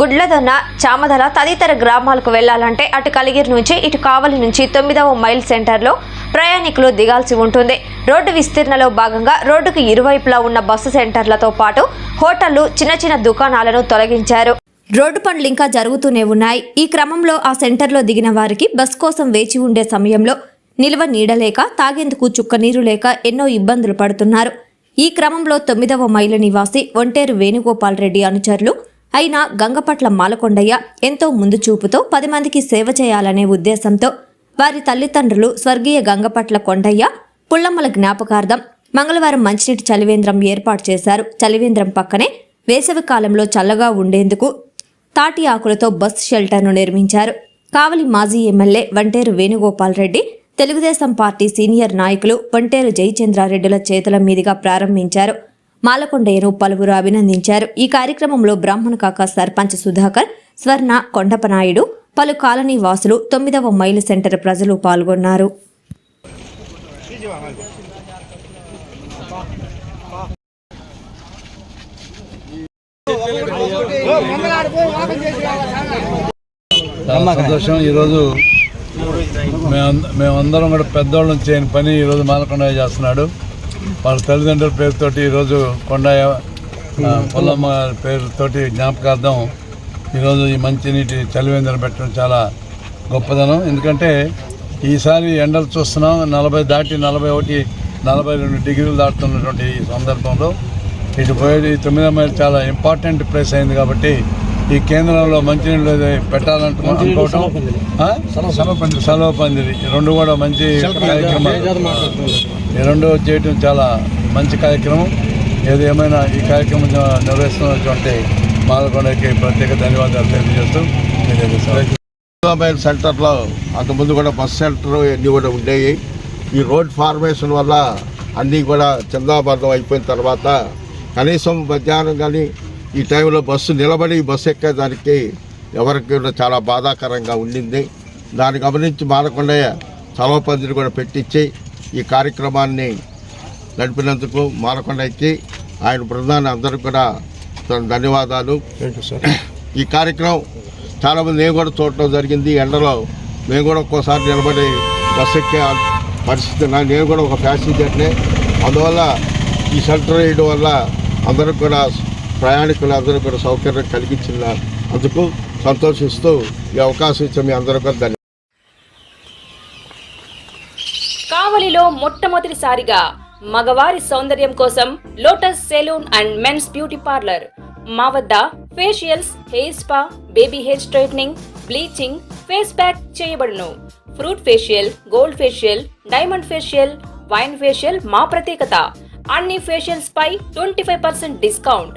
గుడ్లదొన్న చామదల తదితర గ్రామాలకు వెళ్ళాలంటే అటు కలిగిరి నుంచి ఇటు కావలి నుంచి తొమ్మిదవ మైల్ సెంటర్లో ప్రయాణికులు దిగాల్సి ఉంటుంది. రోడ్డు విస్తీర్ణలో భాగంగా రోడ్డుకు ఇరువైపులా ఉన్న బస్సు సెంటర్లతో పాటు హోటళ్ళు చిన్న చిన్న దుకాణాలను తొలగించారు. రోడ్డు పనులు ఇంకా జరుగుతూనే ఉన్నాయి. ఈ క్రమంలో ఆ సెంటర్లో దిగిన వారికి బస్ కోసం వేచి ఉండే సమయంలో నిల్వ నీడలేక తాగేందుకు చుక్క నీరు లేక ఎన్నో ఇబ్బందులు పడుతున్నారు. ఈ క్రమంలో తొమ్మిదవ మైలు నివాసి ఒంటేరు వేణుగోపాల్ రెడ్డి అనుచరులు అయిన గంగపట్ల మాలకొండయ్య ఎంతో ముందు చూపుతో పది మందికి సేవ చేయాలనే ఉద్దేశంతో వారి తల్లిదండ్రులు స్వర్గీయ గంగపట్ల కొండయ్య పుల్లమ్మల జ్ఞాపకార్థం మంగళవారం మంచినీటి చలివేంద్రం ఏర్పాటు చేశారు. చలివేంద్రం పక్కనే వేసవి కాలంలో చల్లగా ఉండేందుకు తాటి ఆకులతో బస్ షెల్టర్ను నిర్మించారు. కావలి మాజీ MLA Vanteru Venugopal Reddy Telugu Desam party senior నాయకులు వంటేరు జయచంద్రారెడ్డిల చేతుల మీదుగా ప్రారంభించారు. మాలకొండయ్యను పలువురు అభినందించారు. ఈ కార్యక్రమంలో బ్రాహ్మణ కాక సర్పంచ్ సుధాకర్ స్వర్ణ కొండపనాయుడు పలు కాలనీ వాసులు తొమ్మిదవ మైలు సెంటర్ ప్రజలు పాల్గొన్నారు. చాలా సంతోషం. ఈరోజు మేమందరం కూడా పెద్దోళ్ళం చేయని పని ఈరోజు మాలకొండ చేస్తున్నాడు. వాళ్ళ తల్లిదండ్రుల పేరుతోటి ఈరోజు కొండయ్య పొల్లమ్మ పేరుతోటి జ్ఞాపకార్థం ఈరోజు ఈ మంచినీటి చలివేంద్రం పెట్టడం చాలా గొప్పదనం. ఎందుకంటే ఈసారి ఎండలు చూస్తున్నాం నలభై దాటి నలభై ఒకటి నలభై రెండు డిగ్రీలు దాటుతున్నటువంటి ఈ సందర్భంలో ఇటు పోయేది తొమ్మిదో మైలు చాలా ఇంపార్టెంట్ ప్లేస్ అయింది కాబట్టి ఈ కేంద్రంలో మంచినీళ్ళు అది పెట్టాలంటు అనుకోవటం? సెలవు పందిరి. ఈ రెండు కూడా మంచి కార్యక్రమాలు. ఈ రెండు చేయటం చాలా మంచి కార్యక్రమం. ఏది ఏమైనా ఈ కార్యక్రమం నిర్వహిస్తున్నటువంటి మాలకొండకి ప్రత్యేక ధన్యవాదాలు తెలియజేస్తూ. మొబైల్ సెంటర్లో అంతకుముందు కూడా బస్ సెంటర్ అన్నీ కూడా ఉండేవి ఈ రోడ్ ఫార్మేషన్ వల్ల అన్నీ కూడా చందాబద్ధం అయిపోయిన తర్వాత కనీసం మధ్యాహ్నం కానీ ఈ టైంలో బస్సు నిలబడి బస్సు ఎక్కేదానికి ఎవరికి కూడా చాలా బాధాకరంగా ఉండింది. దాన్ని గమనించి మానకొండయ్య చలవ పందిరి కూడా పెట్టించి ఈ కార్యక్రమాన్ని నడిపినందుకు మానకొండయ్యకి ఆయన బృందాన్ని అందరికీ కూడా ధన్యవాదాలు. ఈ కార్యక్రమం చాలామంది నేను కూడా చూడటం జరిగింది. ఎండలో మేము కూడా ఒక్కోసారి నిలబడి బస్సు ఎక్కే పరిస్థితి నేను కూడా ఒక ప్యాసింజర్నే అందువల్ల ఈ సెంటర్ వేయడం వల్ల అందరికి కూడా ప్రయాణికులందరూ కూడా సౌకర్యం కలిగించిన అందుకు సంతోషిస్తూ ఈ అవకాశం ఇచ్చిన మీ అందరూ కూడా ధన్యవాదాలు. కావలిలో మొట్టమొదటిసారిగా మగవారి సౌందర్యం కోసం lotus salon and men's beauty parlour. మా వద్ద facials hair spa baby hair straightening bleaching face pack చేయబడును. Fruit facial gold facial diamond facial wine facial మా ప్రత్యేకత. అన్ని ఫేషియల్స్ పై ట్వంటీ ఫైవ్ పర్సెంట్ డిస్కౌంట్.